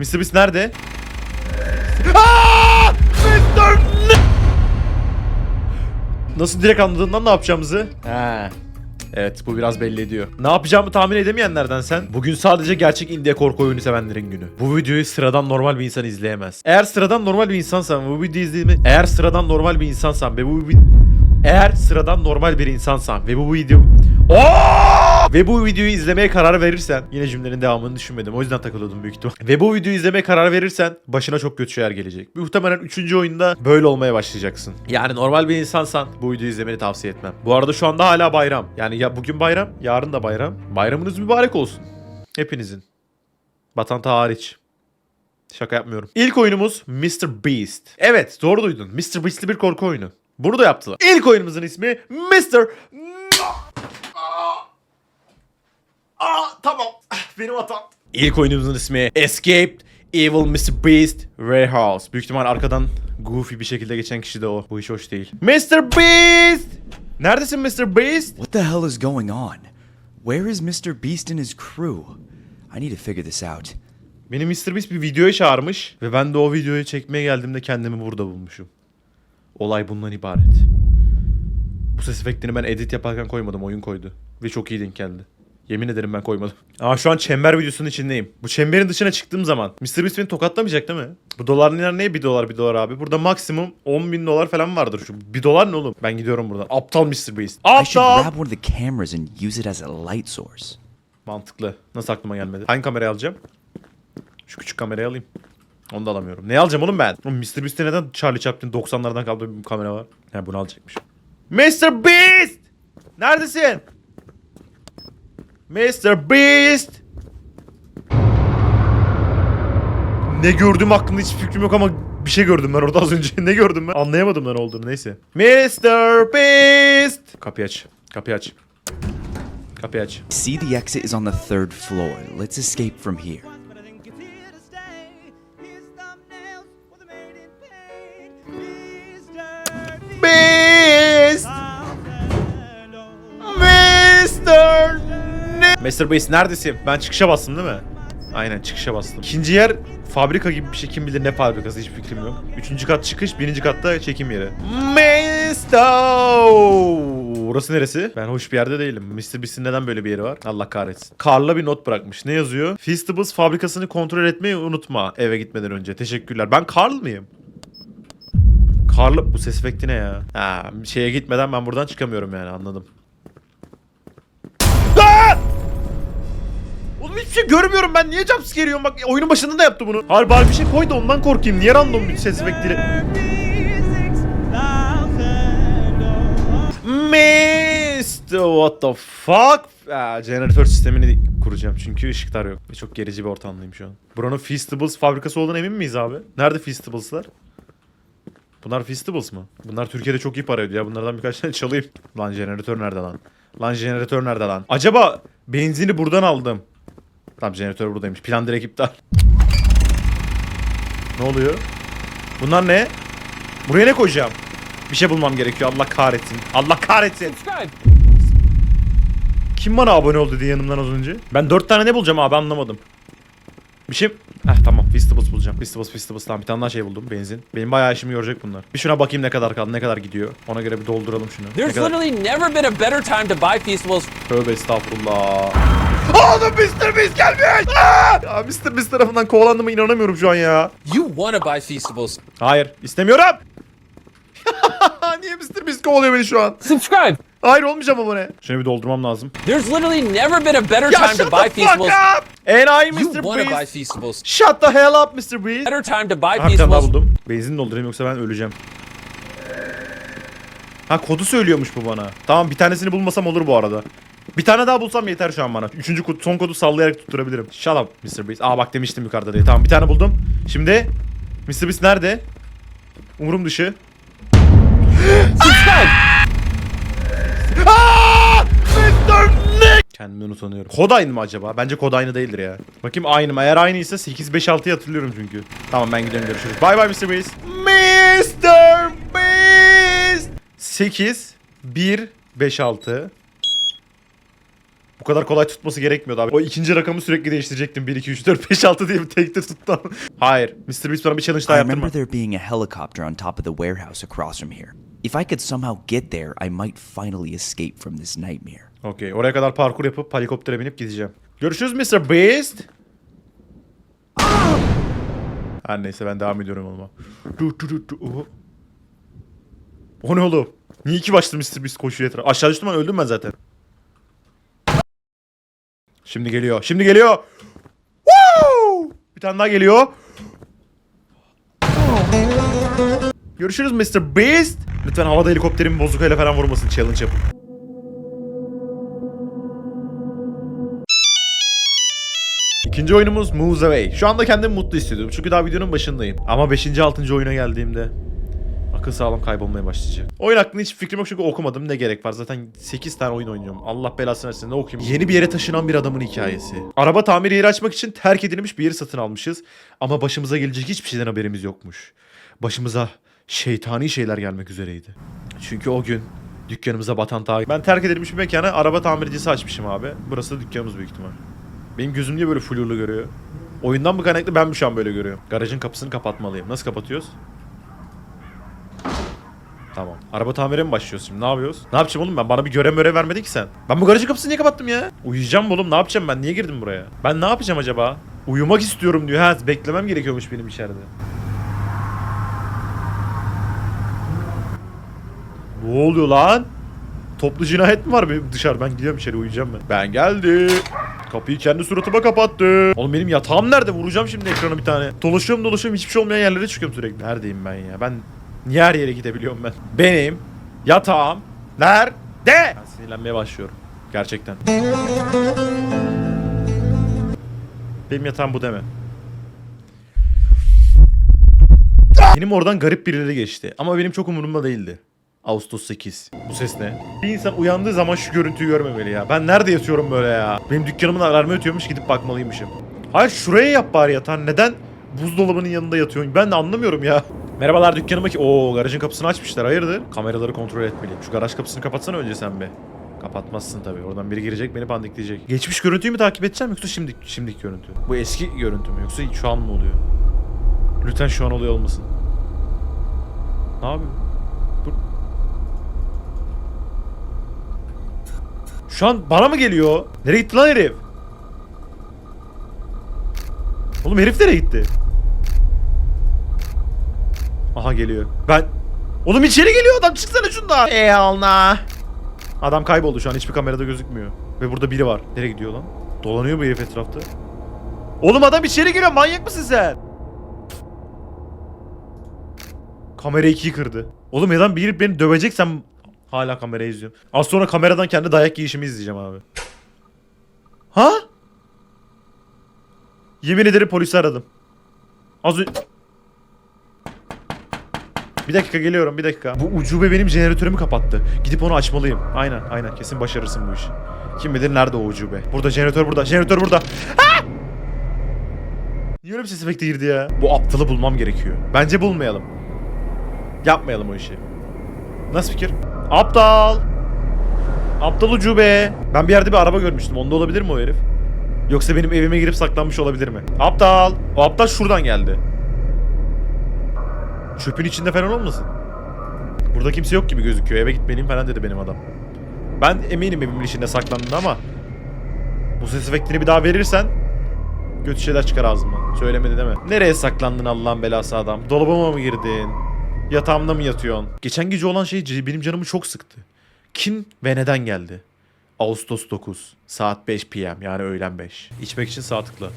Mr. Beast nerede? Aa! Mr. Nasıl direkt anladığından ne yapacağımızı? He. Evet bu biraz belli ediyor. Ne yapacağımı tahmin edemeyenlerden sen. Bugün sadece gerçek indie korku oyunu sevenlerin günü. Bu videoyu sıradan normal bir insan izleyemez. Eğer sıradan normal bir insansan bu videoyu izleyimi... Eğer sıradan normal bir insansan ve bu eğer sıradan normal bir insansan ve bu video... Oo! Ve bu videoyu izlemeye karar verirsen yine cümlenin devamını düşünmedim. O yüzden takılıyordum büyük ihtimal. Ve bu videoyu izlemeye karar verirsen başına çok kötü şeyler gelecek. Muhtemelen 3. oyunda böyle olmaya başlayacaksın. Yani normal bir insansan bu videoyu izlemeni tavsiye etmem. Bu arada şu anda hala bayram. Yani ya bugün bayram, yarın da bayram. Bayramınız mübarek olsun. Hepinizin. Batanta hariç. Şaka yapmıyorum. İlk oyunumuz Mr. Beast. Evet doğru duydun. Mr. Beast'li bir korku oyunu. Bunu da yaptılar. İlk oyunumuzun ismi Mr. Aa tamam. Benim hatam. İlk oyunumuzun ismi Escaped Evil Mr. Beast Warehouse. Büyük ihtimal arkadan goofy bir şekilde geçen kişi de o. Bu iş hoş değil. Mr. Beast! Neredesin Mr. Beast? What the hell is going on? Where is Mr. Beast and his crew? I need to figure this out. Beni Mr. Beast bir videoya çağırmış ve ben de o videoyu çekmeye geldiğimde kendimi burada bulmuşum. Olay bundan ibaret. Bu ses efektini ben edit yaparken koymadım, oyun koydu. Ve çok iyi denk geldi. Yemin ederim ben koymadım. Aa şu an çember videosunun içindeyim. Bu çemberin dışına çıktığım zaman Mr. Beast beni tokatlamayacak değil mi? Bu dolar ne bir dolar bir dolar abi? Burada maksimum 10 bin dolar falan vardır şu. Bir dolar ne oğlum? Ben gidiyorum buradan. Aptal Mr. Beast. I should Aptal! grab one of the cameras and use it as a light source. Mantıklı. Nasıl aklıma gelmedi? Hangi kamerayı alacağım? Şu küçük kamerayı alayım. Onu da alamıyorum. Ne alacağım oğlum ben? Oğlum Mr. Beast'te neden Charlie Chaplin 90'lardan kaldığı bir kamera var? Ha bunu alacakmış. Mr. Beast! Neredesin? Mr. Beast! Ne gördüm hakkında hiç fikrim yok ama bir şey gördüm ben orada az önce. ne gördüm ben? Anlayamadım ben olduğunu neyse. Mr. Beast! Kapıyı aç. Kapıyı aç. Kapıyı aç. See the exit is on the third floor. Let's escape from here. Beast! Mr. Mr. Beast neredesin? Ben çıkışa bastım değil mi? Aynen çıkışa bastım. İkinci yer fabrika gibi bir şey. Kim bilir ne fabrikası hiç fikrim yok. Üçüncü kat çıkış, birinci katta çekim yeri. Mr. Burası neresi? Ben hoş bir yerde değilim. Mr. Beast'in neden böyle bir yeri var? Allah kahretsin. Karla bir not bırakmış. Ne yazıyor? Feastables fabrikasını kontrol etmeyi unutma eve gitmeden önce. Teşekkürler. Ben Karl mıyım? Karlı bu ses efekti ne ya? Ha, şeye gitmeden ben buradan çıkamıyorum yani anladım. Hiçbir şey görmüyorum ben niye jumpscare yiyorum bak oyunun başında da yaptı bunu. Harbi harbi bir şey koy da ondan korkayım. Niye random bir ses efektiyle? Mr. What the fuck? Aa, sistemini kuracağım çünkü ışıklar yok. Çok gerici bir ortamdayım şu an. Buranın Feastables fabrikası olduğuna emin miyiz abi? Nerede Feastables'lar? Bunlar Feastables mı? Bunlar Türkiye'de çok iyi para ediyor ya. Bunlardan birkaç tane çalayım. Lan jeneratör nerede lan? Lan jeneratör nerede lan? Acaba benzini buradan aldım. Tamam jeneratör buradaymış. Plan direkt iptal. Ne oluyor? Bunlar ne? Buraya ne koyacağım? Bir şey bulmam gerekiyor. Allah kahretsin. Allah kahretsin. Kim bana abone oldu diye yanımdan az önce? Ben dört tane ne bulacağım abi anlamadım. Bir şey... Heh tamam Feastables bulacağım. Feastables Feastables tamam bir tane daha şey buldum benzin. Benim bayağı işimi görecek bunlar. Bir şuna bakayım ne kadar kaldı ne kadar gidiyor. Ona göre bir dolduralım şunu. There's kadar... literally never been a better time to buy Feastables. Tövbe estağfurullah. Oğlum Mr. Beast gelmiş. Aa! Ya Mr. Beast tarafından kovalandığıma inanamıyorum şu an ya. You want to buy Feastables. Hayır istemiyorum. Niye Mr. Beast kovalıyor beni şu an? Subscribe. Hayır olmayacağım ama ne? Şunu bir doldurmam lazım. There's literally never been a better Ya time shut to the buy fuck Feastables. up! And I You Mr. want to buy Beast. Feastables. Shut the hell up Mr. Beast. Better time to buy Ha bir tane daha Feastables. buldum. Benzin doldurayım yoksa ben öleceğim. Ha kodu söylüyormuş bu bana. Tamam bir tanesini bulmasam olur bu arada. Bir tane daha bulsam yeter şu an bana. Üçüncü kod, son kodu sallayarak tutturabilirim. Up Mr. Beast. Aa bak demiştim yukarıda diye. Tamam bir tane buldum. Şimdi Mr. Beast nerede? Umurum dışı. Subscribe. Mr. Nick! Kendimden utanıyorum. Kod aynı mı acaba? Bence kod aynı değildir ya. Bakayım aynı mı? Eğer aynıysa 856'yı hatırlıyorum çünkü. Tamam ben gidiyorum görüşürüz. Bye bye Mr. Beast. Mr. Beast! 8 1 5 6 Bu kadar kolay tutması gerekmiyordu abi. O ikinci rakamı sürekli değiştirecektim. 1, 2, 3, 4, 5, 6 diye bir tekte tuttum. Hayır. Mr. Beast bana bir challenge I daha remember yaptırma. there being a helicopter on top of the warehouse across from here. If I could somehow get there, I might finally escape from this nightmare. Okey. Oraya kadar parkur yapıp helikoptere binip gideceğim. Görüşürüz Mr. Beast. Her neyse ben devam ediyorum olma. Du, du, du, du. Oho. O ne oğlum? Niye iki başlı Mr. Beast koşuyor etrafa? Aşağı düştüm ben öldüm ben zaten. Şimdi geliyor. Şimdi geliyor. Woo! Bir tane daha geliyor. Görüşürüz Mr. Beast. Lütfen havada helikopterin bozukayla falan vurmasın. Challenge yapın. İkinci oyunumuz Moves Away. Şu anda kendimi mutlu hissediyorum çünkü daha videonun başındayım. Ama 5. 6. oyuna geldiğimde akıl sağlam kaybolmaya başlayacak. Oyun hakkında hiç fikrim yok çünkü okumadım ne gerek var. Zaten 8 tane oyun oynuyorum. Allah belasını versin ne okuyayım. Yeni bir yere taşınan bir adamın hikayesi. Araba tamir yeri açmak için terk edilmiş bir yeri satın almışız. Ama başımıza gelecek hiçbir şeyden haberimiz yokmuş. Başımıza şeytani şeyler gelmek üzereydi. Çünkü o gün dükkanımıza batan ta... Ben terk edilmiş bir mekana araba tamircisi açmışım abi. Burası da dükkanımız büyük ihtimal. Benim gözüm niye böyle flurlu görüyor? Oyundan mı kaynaklı ben şu an böyle görüyorum? Garajın kapısını kapatmalıyım. Nasıl kapatıyoruz? Tamam. Araba tamire mi başlıyoruz şimdi? Ne yapıyoruz? Ne yapacağım oğlum ben? Bana bir görev mörev vermedin ki sen. Ben bu garajın kapısını niye kapattım ya? Uyuyacağım oğlum? Ne yapacağım ben? Niye girdim buraya? Ben ne yapacağım acaba? Uyumak istiyorum diyor. Ha beklemem gerekiyormuş benim içeride. Ne oluyor lan? Toplu cinayet mi var benim dışarı? Ben gidiyorum içeri uyuyacağım ben. Ben geldim. Kapıyı kendi suratıma kapattı. Oğlum benim yatağım nerede? Vuracağım şimdi ekrana bir tane. Dolaşıyorum dolaşıyorum hiçbir şey olmayan yerlere çıkıyorum sürekli. Neredeyim ben ya? Ben her yere gidebiliyorum ben? Benim yatağım nerede? Ben sinirlenmeye başlıyorum. Gerçekten. Benim yatağım bu deme. Benim oradan garip birileri geçti. Ama benim çok umurumda değildi. Ağustos 8. Bu ses ne? Bir insan uyandığı zaman şu görüntüyü görmemeli ya. Ben nerede yatıyorum böyle ya? Benim dükkanımın alarmı ötüyormuş gidip bakmalıymışım. Hayır şuraya yap bari yatağın. Neden buzdolabının yanında yatıyorsun? Ben de anlamıyorum ya. Merhabalar dükkanıma ki... Oo garajın kapısını açmışlar. Hayırdır? Kameraları kontrol etmeliyim. Şu garaj kapısını kapatsana önce sen be. Kapatmazsın tabii. Oradan biri girecek beni pandikleyecek. Geçmiş görüntüyü mü takip edeceğim yoksa şimdi şimdiki görüntü? Bu eski görüntü mü yoksa şu an mı oluyor? Lütfen şu an oluyor olmasın. Ne yapıyor? Dur. Şu an bana mı geliyor? Nereye gitti lan herif? Oğlum herif nereye gitti? Aha geliyor. Ben... Oğlum içeri geliyor adam çıksana şundan. Ey Allah. Adam kayboldu şu an hiçbir kamerada gözükmüyor. Ve burada biri var. Nereye gidiyor lan? Dolanıyor bu herif etrafta. Oğlum adam içeri giriyor manyak mısın sen? Kamera 2'yi kırdı. Oğlum neden bir herif beni döveceksem hala kamerayı izliyorum. Az sonra kameradan kendi dayak yiyişimi izleyeceğim abi. Ha? Yemin ederim polisi aradım. Az önce... Bir dakika geliyorum bir dakika. Bu ucube benim jeneratörümü kapattı. Gidip onu açmalıyım. Aynen aynen kesin başarırsın bu işi. Kim bilir nerede o ucube. Burada jeneratör burada. Jeneratör burada. Ha! Niye öyle bir ses efekti girdi ya? Bu aptalı bulmam gerekiyor. Bence bulmayalım. Yapmayalım o işi. Nasıl fikir? Aptal. Aptal ucube. Ben bir yerde bir araba görmüştüm. Onda olabilir mi o herif? Yoksa benim evime girip saklanmış olabilir mi? Aptal. O aptal şuradan geldi. Çöpün içinde falan olmasın? Burada kimse yok gibi gözüküyor. Eve gitmeliyim falan dedi benim adam. Ben eminim evimin içinde saklandığını ama bu ses efektini bir daha verirsen kötü şeyler çıkar ağzımdan. Söylemedi deme. Nereye saklandın Allah'ın belası adam? Dolabıma mı girdin? Yatağımda mı yatıyorsun? Geçen gece olan şey benim canımı çok sıktı. Kim ve neden geldi? Ağustos 9. Saat 5 PM yani öğlen 5. İçmek için sağ tıkla.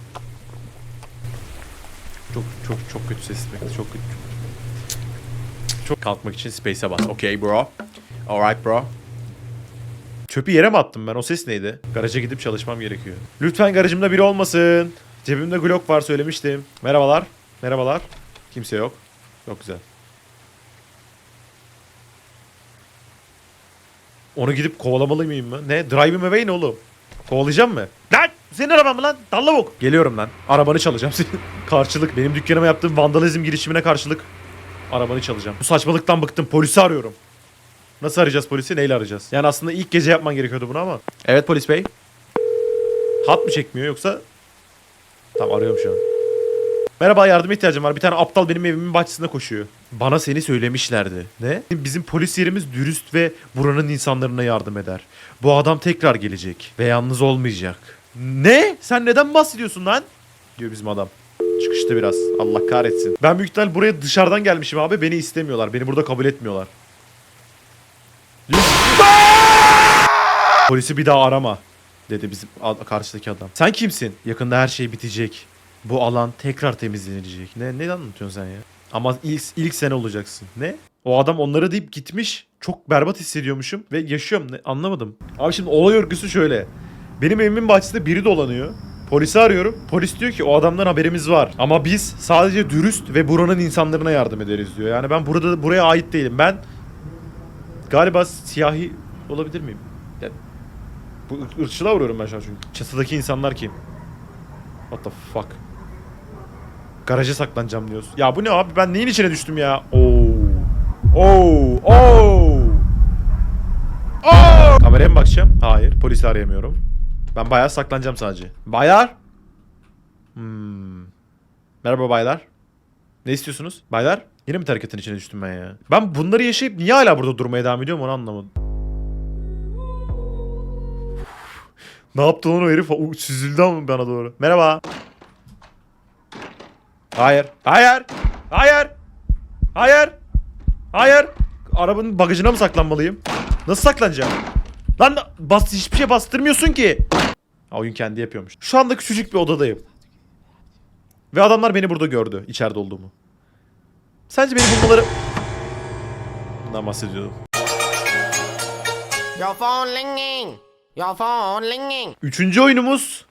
Çok çok çok kötü ses efekti. Çok kötü. Çok kalkmak için space'e bas. Okay bro. Alright bro. Çöpü yere mi attım ben? O ses neydi? Garaja gidip çalışmam gerekiyor. Lütfen garajımda biri olmasın. Cebimde Glock var söylemiştim. Merhabalar. Merhabalar. Kimse yok. Çok güzel. Onu gidip kovalamalı mıyım mı? Ne? Drive him away ne oğlum? Kovalayacağım mı? Lan! Senin araban mı lan? Dallavuk! Geliyorum lan. Arabanı çalacağım senin. karşılık. Benim dükkanıma yaptığım vandalizm girişimine karşılık. Arabanı çalacağım. Bu saçmalıktan bıktım. Polisi arıyorum. Nasıl arayacağız polisi? Neyle arayacağız? Yani aslında ilk gece yapman gerekiyordu bunu ama. Evet polis bey. Hat mı çekmiyor yoksa? Tamam arıyorum şu an. Merhaba yardıma ihtiyacım var. Bir tane aptal benim evimin bahçesinde koşuyor. Bana seni söylemişlerdi. Ne? Bizim polis yerimiz dürüst ve buranın insanlarına yardım eder. Bu adam tekrar gelecek ve yalnız olmayacak. Ne? Sen neden bahsediyorsun lan? Diyor bizim adam. Çıkıştı biraz. Allah kahretsin. Ben büyük ihtimal buraya dışarıdan gelmişim abi. Beni istemiyorlar. Beni burada kabul etmiyorlar. Polisi bir daha arama dedi bizim karşıdaki adam. Sen kimsin? Yakında her şey bitecek. Bu alan tekrar temizlenecek. Ne ne anlatıyorsun sen ya? Ama ilk, ilk sen olacaksın. Ne? O adam onları deyip gitmiş. Çok berbat hissediyormuşum ve yaşıyorum. Ne? Anlamadım. Abi şimdi olay örgüsü şöyle. Benim evimin bahçesinde biri dolanıyor. Polisi arıyorum. Polis diyor ki o adamdan haberimiz var. Ama biz sadece dürüst ve buranın insanlarına yardım ederiz diyor. Yani ben burada buraya ait değilim. Ben galiba siyahi olabilir miyim? Yani bu ır- ırkçılığa vuruyorum ben şu an çünkü. Çatıdaki insanlar kim? What the fuck? Garaja saklanacağım diyorsun. Ya bu ne abi? Ben neyin içine düştüm ya? Oo. Oo. Oo. Oo. Kameraya mı bakacağım? Hayır. Polisi arayamıyorum. Ben bayağı saklanacağım sadece. Baylar. Hmm. Merhaba baylar. Ne istiyorsunuz? Baylar. Yine mi hareketin içine düştüm ben ya? Ben bunları yaşayıp niye hala burada durmaya devam ediyorum onu anlamadım. Ne yaptı lan o herif? O süzüldü ama bana doğru. Merhaba. Hayır. Hayır. Hayır. Hayır. Hayır. Arabanın bagajına mı saklanmalıyım? Nasıl saklanacağım? Lan bas hiçbir şey bastırmıyorsun ki. Ha, oyun kendi yapıyormuş. Şu anda küçücük bir odadayım. Ve adamlar beni burada gördü içeride olduğumu. Sence beni bulmaları... Bundan bahsediyordum. Your phone ringing. Your phone ringing. Üçüncü oyunumuz...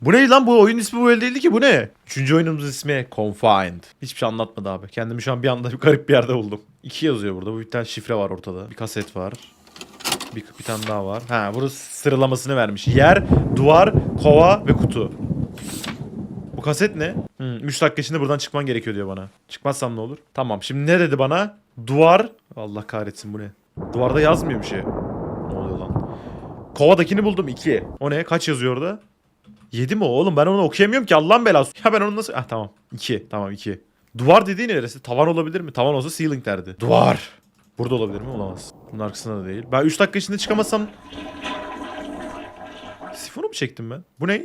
Bu ne lan bu oyun ismi böyle değildi ki bu ne? Üçüncü oyunumuzun ismi Confined. Hiçbir şey anlatmadı abi. Kendimi şu an bir anda garip bir yerde buldum. İki yazıyor burada. Bu bir tane şifre var ortada. Bir kaset var. Bir, bir tane daha var. Ha burası sıralamasını vermiş. Yer, duvar, kova ve kutu. Bu kaset ne? 3 dakika içinde buradan çıkman gerekiyor diyor bana. Çıkmazsam ne olur? Tamam şimdi ne dedi bana? Duvar. Allah kahretsin bu ne? Duvarda yazmıyor bir şey. Ne oluyor lan? Kovadakini buldum 2. O ne? Kaç yazıyor orada? 7 mi o oğlum? Ben onu okuyamıyorum ki Allah'ın belası. Ya ben onu nasıl... Ah tamam. 2. Tamam 2. Duvar dediğin neresi? Tavan olabilir mi? Tavan olsa ceiling derdi. Duvar. Burada olabilir mi? Olamaz. Bunun arkasında da değil. Ben 3 dakika içinde çıkamazsam... Sifonu mu çektim ben? Bu ne?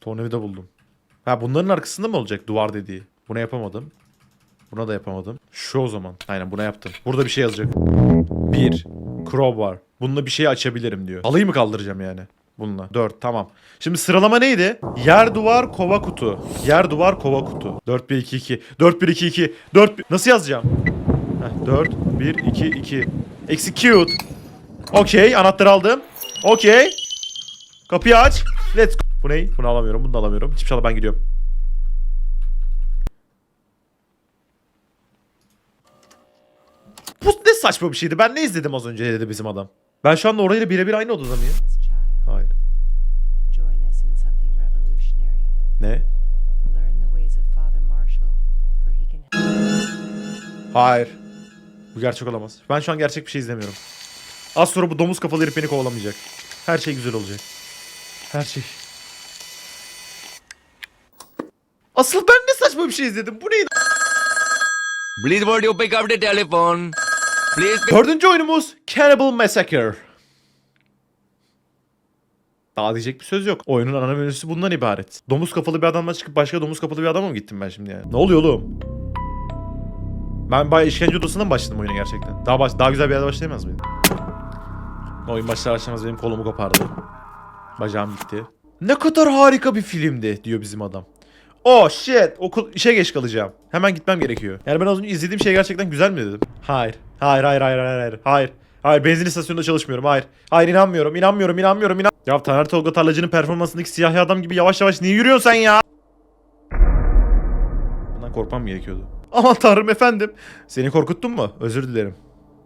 Tornavida buldum. Ha bunların arkasında mı olacak duvar dediği? Buna yapamadım. Buna da yapamadım. Şu o zaman. Aynen buna yaptım. Burada bir şey yazacak. Bir. Crowbar. Bununla bir şey açabilirim diyor. Halıyı mı kaldıracağım yani? Bununla. 4 tamam. Şimdi sıralama neydi? Yer duvar kova kutu. Yer duvar kova kutu. 4 1 2 2. 4 1 2 2. 4 1... Nasıl yazacağım? Heh, 4 1 2 2. Execute. Okey anahtarı aldım. Okey. Kapıyı aç. Let's go. Bu ne? Bunu alamıyorum. Bunu da alamıyorum. Hiçbir şey. Ben gidiyorum. Bu ne saçma bir şeydi. Ben ne izledim az önce dedi bizim adam. Ben şu anda orayla birebir aynı odada mıyım? Can Hayır. Bu gerçek olamaz. Ben şu an gerçek bir şey izlemiyorum. Az sonra bu domuz kafalı herif beni kovalamayacak. Her şey güzel olacak. Her şey. Asıl ben ne saçma bir şey izledim. Bu neydi? Please would you pick up the telephone? Please pick Dördüncü oyunumuz Cannibal Massacre. Daha diyecek bir söz yok. Oyunun ana menüsü bundan ibaret. Domuz kafalı bir adamla çıkıp başka domuz kafalı bir adama mı gittim ben şimdi yani? Ne oluyor oğlum? Ben bayağı işkence odasında mı başladım oyuna gerçekten? Daha baş daha güzel bir yerde başlayamaz mıydım? Oyun başlar başlamaz benim kolumu kopardı. Bacağım gitti. Ne kadar harika bir filmdi diyor bizim adam. Oh shit okul işe geç kalacağım. Hemen gitmem gerekiyor. Yani ben az önce izlediğim şey gerçekten güzel mi dedim? Hayır. Hayır hayır hayır hayır hayır. Hayır. Hayır benzin istasyonunda çalışmıyorum. Hayır. Hayır inanmıyorum. inanmıyorum inanmıyorum inan. Ya Taner Tolga Tarlacı'nın performansındaki siyahi adam gibi yavaş yavaş niye yürüyorsun sen ya? Bundan korkmam gerekiyordu. Aman tanrım efendim. Seni korkuttum mu? Özür dilerim.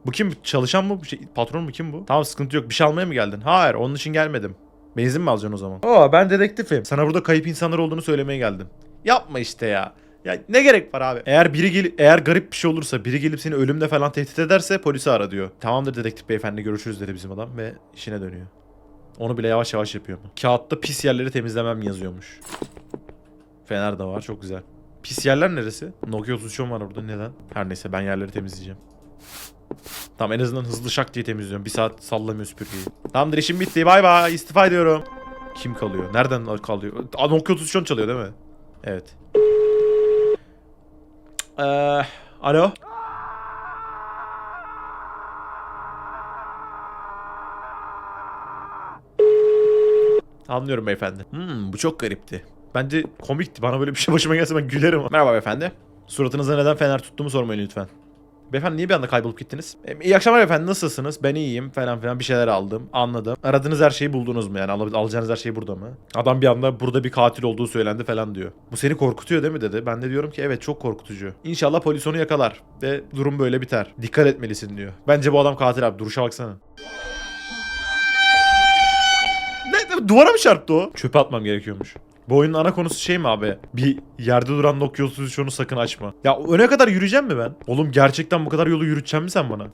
Bu kim? Çalışan mı? Şey, patron mu? Kim bu? Tamam sıkıntı yok. Bir şey almaya mı geldin? Hayır onun için gelmedim. Benzin mi alacaksın o zaman? Aa ben dedektifim. Sana burada kayıp insanlar olduğunu söylemeye geldim. Yapma işte ya. Ya ne gerek var abi? Eğer biri gelip eğer garip bir şey olursa, biri gelip seni ölümle falan tehdit ederse polisi ara diyor. Tamamdır dedektif beyefendi görüşürüz dedi bizim adam ve işine dönüyor. Onu bile yavaş yavaş yapıyor. Kağıtta pis yerleri temizlemem yazıyormuş. Fener de var çok güzel. Pis yerler neresi? Nokia 33 var orada neden? Her neyse ben yerleri temizleyeceğim. Tamam en azından hızlı şak diye temizliyorum. Bir saat sallamıyor süpürgeyi. Tamamdır işim bitti. Bay bay. İstifa ediyorum. Kim kalıyor? Nereden kalıyor? Aa, Nokia 33 çalıyor değil mi? Evet. Eee... alo? Anlıyorum beyefendi. Hmm, bu çok garipti. Bence komikti. Bana böyle bir şey başıma gelse ben gülerim. Merhaba beyefendi. Suratınıza neden fener tuttuğumu sormayın lütfen. Beyefendi niye bir anda kaybolup gittiniz? E, iyi akşamlar efendim nasılsınız? Ben iyiyim falan filan bir şeyler aldım. Anladım. Aradığınız her şeyi buldunuz mu yani? Al- alacağınız her şey burada mı? Adam bir anda burada bir katil olduğu söylendi falan diyor. Bu seni korkutuyor değil mi dedi. Ben de diyorum ki evet çok korkutucu. İnşallah polis onu yakalar. Ve durum böyle biter. Dikkat etmelisin diyor. Bence bu adam katil abi. Duruşa baksana. Ne- duvara mı çarptı o? Çöpe atmam gerekiyormuş. Bu oyunun ana konusu şey mi abi? Bir yerde duran Nokia 33 onu sakın açma. Ya öne kadar yürüyeceğim mi ben? Oğlum gerçekten bu kadar yolu yürüteceksin mi sen bana?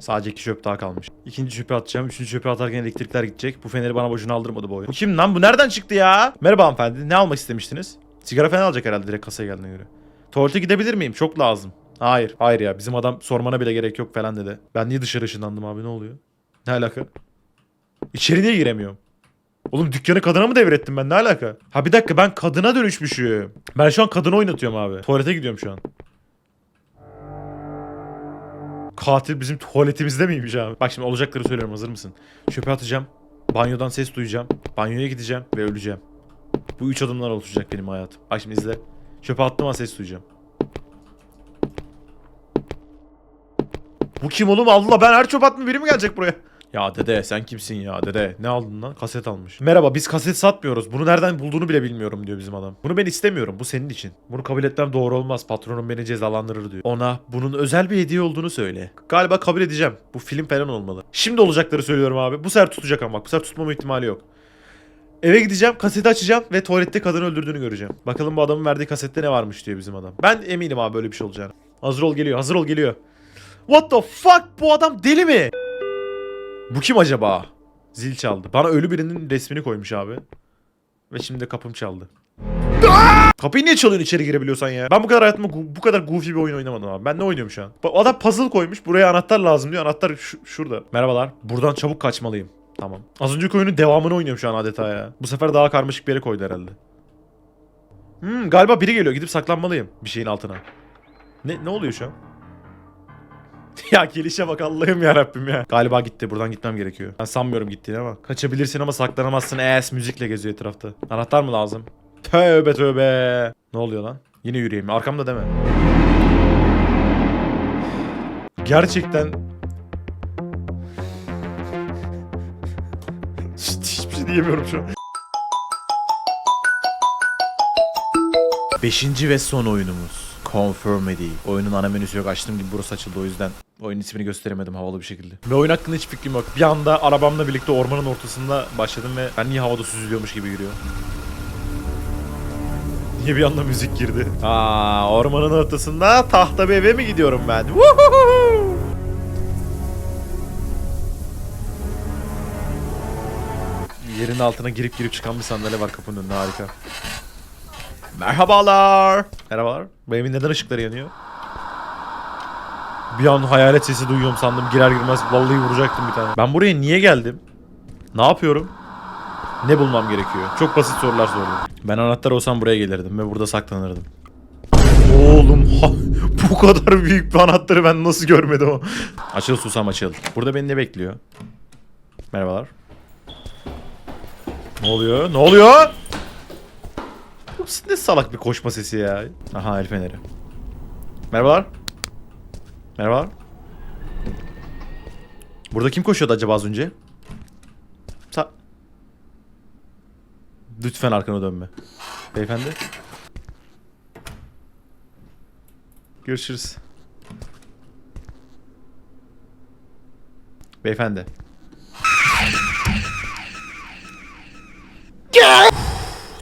Sadece iki çöp daha kalmış. İkinci çöpe atacağım. Üçüncü çöpe atarken elektrikler gidecek. Bu feneri bana boşuna aldırmadı bu oyun. Bu kim lan? Bu nereden çıktı ya? Merhaba hanımefendi. Ne almak istemiştiniz? Sigara falan alacak herhalde direkt kasaya geldiğine göre. Tuvalete gidebilir miyim? Çok lazım. Hayır. Hayır ya. Bizim adam sormana bile gerek yok falan dedi. Ben niye dışarı ışınlandım abi? Ne oluyor? Ne alaka? İçeri niye giremiyorum? Oğlum dükkanı kadına mı devrettim ben? Ne alaka? Ha bir dakika ben kadına dönüşmüşüm. Ben şu an kadını oynatıyorum abi. Tuvalete gidiyorum şu an. Katil bizim tuvaletimizde miymiş abi? Bak şimdi olacakları söylüyorum hazır mısın? Çöpe atacağım. Banyodan ses duyacağım. Banyoya gideceğim ve öleceğim. Bu üç adımlar oluşacak benim hayatım. Bak şimdi izle. Çöpe attım ama ses duyacağım. Bu kim oğlum? Allah ben her çöp attım biri mi gelecek buraya? Ya dede sen kimsin ya dede? Ne aldın lan? Kaset almış. Merhaba biz kaset satmıyoruz. Bunu nereden bulduğunu bile bilmiyorum diyor bizim adam. Bunu ben istemiyorum. Bu senin için. Bunu kabul etmem doğru olmaz. Patronum beni cezalandırır diyor. Ona bunun özel bir hediye olduğunu söyle. Galiba kabul edeceğim. Bu film falan olmalı. Şimdi olacakları söylüyorum abi. Bu sefer tutacak ama bak. Bu sefer tutmama ihtimali yok. Eve gideceğim, kaseti açacağım ve tuvalette kadını öldürdüğünü göreceğim. Bakalım bu adamın verdiği kasette ne varmış diyor bizim adam. Ben eminim abi böyle bir şey olacağını. Hazır ol geliyor, hazır ol geliyor. What the fuck? Bu adam deli mi? Bu kim acaba? Zil çaldı. Bana ölü birinin resmini koymuş abi. Ve şimdi de kapım çaldı. Kapıyı niye çalıyorsun içeri girebiliyorsan ya? Ben bu kadar hayatımda bu kadar goofy bir oyun oynamadım abi. Ben ne oynuyorum şu an? Adam puzzle koymuş. Buraya anahtar lazım diyor. Anahtar şu- şurada. Merhabalar. Buradan çabuk kaçmalıyım. Tamam. Az önceki oyunun devamını oynuyorum şu an adeta ya. Bu sefer daha karmaşık bir yere koydu herhalde. Hmm, galiba biri geliyor. Gidip saklanmalıyım bir şeyin altına. Ne ne oluyor şu an? ya gelişe bak Allah'ım ya Rabbim ya. Galiba gitti. Buradan gitmem gerekiyor. Ben sanmıyorum gittiğini ama. Kaçabilirsin ama saklanamazsın. Ees müzikle geziyor etrafta. Anahtar mı lazım? Tövbe tövbe. Ne oluyor lan? Yine yürüyeyim. Arkamda deme. Gerçekten Hiçbir şey diyemiyorum şu an. Beşinci ve son oyunumuz. Conformity. Oyunun ana menüsü yok. Açtığım gibi burası açıldı o yüzden. Oyunun ismini gösteremedim havalı bir şekilde. Ve oyun hakkında hiç fikrim yok. Bir anda arabamla birlikte ormanın ortasında başladım ve ben niye havada süzülüyormuş gibi yürüyor. Niye bir anda müzik girdi? Aa, ormanın ortasında tahta bir eve mi gidiyorum ben? Woohoo! Yerin altına girip girip çıkan bir sandalye var kapının önünde harika. Merhabalar. Merhabalar. Bu evin neden ışıkları yanıyor? Bir an hayalet sesi duyuyorum sandım girer girmez vallahi vuracaktım bir tane. Ben buraya niye geldim? Ne yapıyorum? Ne bulmam gerekiyor? Çok basit sorular sordum. Ben anahtar olsam buraya gelirdim ve burada saklanırdım. Oğlum ha, bu kadar büyük bir anahtarı ben nasıl görmedim o. Açıl susam açıl. Burada beni ne bekliyor? Merhabalar. Ne oluyor? Ne oluyor? Bu ne salak bir koşma sesi ya. Aha el feneri. Merhabalar. Merhabalar. Burada kim koşuyordu acaba az önce? Sa Lütfen arkana dönme. Beyefendi. Görüşürüz. Beyefendi.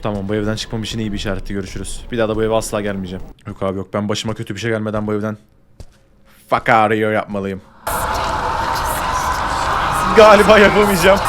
Tamam bu evden çıkmam için iyi bir işaretti görüşürüz. Bir daha da bu eve asla gelmeyeceğim. Yok abi yok ben başıma kötü bir şey gelmeden bu evden fuck out yapmalıyım. Galiba yapamayacağım.